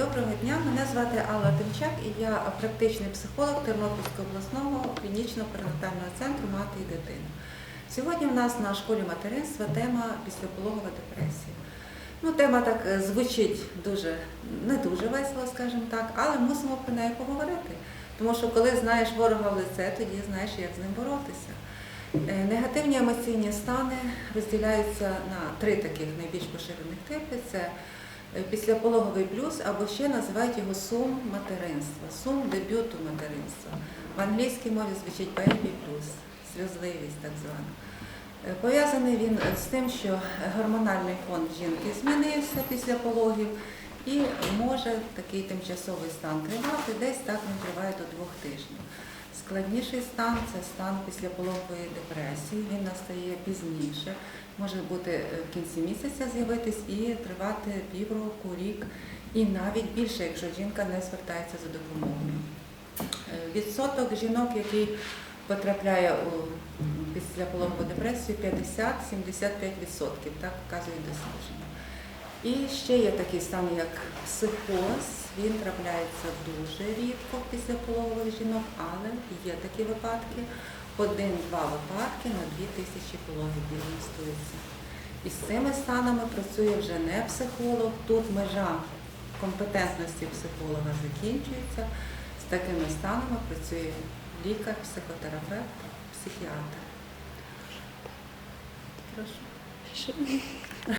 Доброго дня, мене звати Алла Тимчак і я практичний психолог Тернопільського обласного клінічно-перинатального центру Мати і дитина. Сьогодні в нас на школі материнства тема післяпологова депресія. Ну, тема так е, звучить дуже не дуже весело, скажімо так, але мусимо про неї поговорити. Тому що коли знаєш ворога в лице, тоді знаєш, як з ним боротися. Е, Негативні емоційні стани розділяються на три таких найбільш поширених типи: це післяпологовий блюз, або ще називають його сум материнства, сум дебюту материнства. В англійській мові звучить baby blues, сльозливість так звана. Е, Пов'язаний він з тим, що гормональний фон жінки змінився після пологів і може такий тимчасовий стан тривати, десь так він триває до двох тижнів. Складніший стан це стан післяпологової депресії. Він настає пізніше, може бути е, в кінці місяця з'явитись і тривати півроку, рік, і навіть більше, якщо жінка не звертається за допомогою. Е, Відсоток жінок, який потрапляє у післяпологову депресію, 50-75%, так вказують дослідження. І ще є такий стан, як психоз. Він трапляється дуже рідко після пологових жінок, але є такі випадки. Один-два випадки на дві тисячі пологів діагностується. І з цими станами працює вже не психолог. Тут межа компетентності психолога закінчується. З такими станами працює лікар, психотерапевт, психіатр. Прошу.